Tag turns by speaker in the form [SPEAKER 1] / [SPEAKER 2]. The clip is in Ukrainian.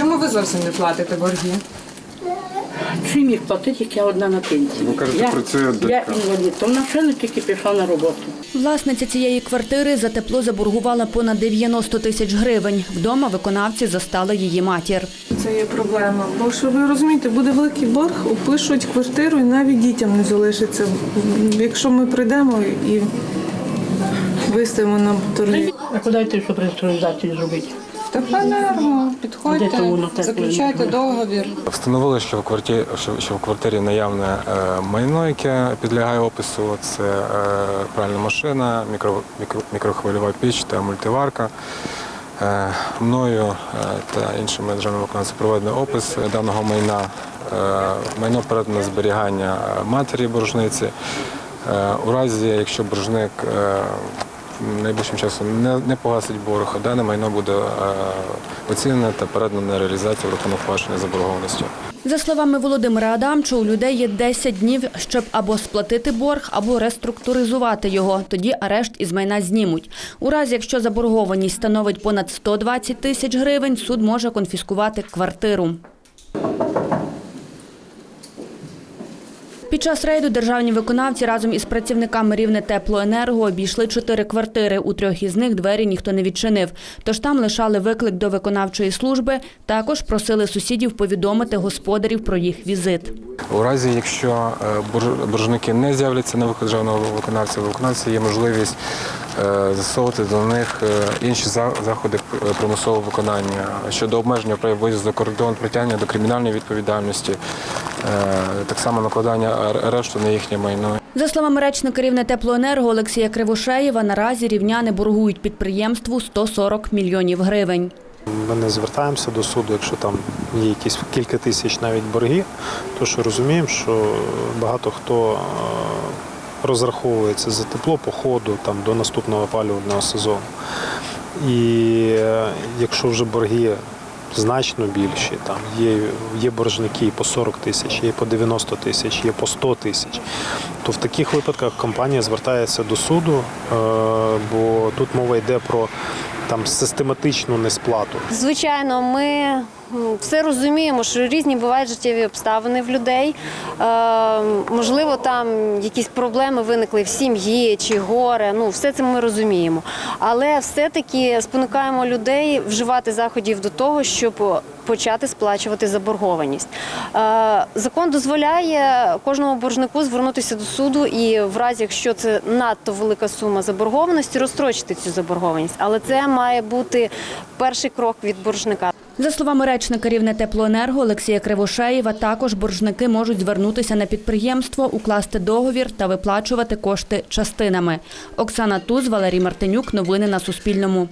[SPEAKER 1] Чому ви зовсім не платите борги?
[SPEAKER 2] Чим їх платити, як я одна на пенсії?
[SPEAKER 3] Ви кажете,
[SPEAKER 2] я,
[SPEAKER 3] працює
[SPEAKER 2] Я
[SPEAKER 3] дочка.
[SPEAKER 2] інвалід, то вона ще не тільки пішла на роботу.
[SPEAKER 4] Власниця цієї квартири за тепло заборгувала понад 90 тисяч гривень. Вдома виконавці застали її матір.
[SPEAKER 5] Це є проблема. Бо що ви розумієте, буде великий борг, опишуть квартиру і навіть дітям не залишиться. Якщо ми прийдемо і виставимо на торги.
[SPEAKER 2] А куди йти, щоб реєстрацію зробити?
[SPEAKER 1] Теплоенерго,
[SPEAKER 2] Де
[SPEAKER 1] підходьте, заключайте договір.
[SPEAKER 3] Встановили, що в квартирі, що, в квартирі наявне е, майно, яке підлягає опису. Це е, пральна машина, мікро, мікро, мікрохвильова піч та мультиварка. Е, мною та іншими державними виконавцями проведено опис даного майна. Майно передано зберігання матері боржниці. У разі, якщо боржник найближчим часом не, не погасить борг, а дане майно буде е, оцінене та передано на реалізацію рахунок погашення заборгованості.
[SPEAKER 4] За словами Володимира Адамчу, у людей є 10 днів, щоб або сплатити борг, або реструктуризувати його. Тоді арешт із майна знімуть. У разі, якщо заборгованість становить понад 120 тисяч гривень, суд може конфіскувати квартиру. Під час рейду державні виконавці разом із працівниками рівне теплоенерго обійшли чотири квартири. У трьох із них двері ніхто не відчинив. Тож там лишали виклик до виконавчої служби. Також просили сусідів повідомити господарів про їх візит.
[SPEAKER 3] У разі, якщо е, боржники не з'являться на державного виконавця, виконавця є можливість е, застосовувати до них е, інші заходи примусового виконання щодо обмеження виїзду за кордон, притягнення до кримінальної відповідальності, так само накладання арешту на їхнє майно.
[SPEAKER 4] За словами речника рівне теплоенерго Олексія Кривошеєва, наразі рівняни боргують підприємству 140 мільйонів гривень.
[SPEAKER 6] Ми не звертаємося до суду, якщо там є якісь кілька тисяч навіть борги, то що розуміємо, що багато хто е, розраховується за тепло по ходу там, до наступного опалювального сезону. І е, якщо вже борги значно більші, там є, є боржники по 40 тисяч, є по 90 тисяч, є по 100 тисяч, то в таких випадках компанія звертається до суду, е, бо тут мова йде про там систематичну несплату.
[SPEAKER 7] Звичайно, ми все розуміємо, що різні бувають життєві обставини в людей. Е, можливо, там якісь проблеми виникли в сім'ї чи горе. Ну, все це ми розуміємо. Але все-таки спонукаємо людей вживати заходів до того, щоб почати сплачувати заборгованість. Е, закон дозволяє кожному боржнику звернутися до суду і в разі, якщо це надто велика сума заборгованості, розстрочити цю заборгованість. Але це має бути перший крок від боржника.
[SPEAKER 4] За словами речника рівне теплоенерго Олексія Кривошеєва, також боржники можуть звернутися на підприємство, укласти договір та виплачувати кошти частинами. Оксана Туз, Валерій Мартинюк. Новини на Суспільному.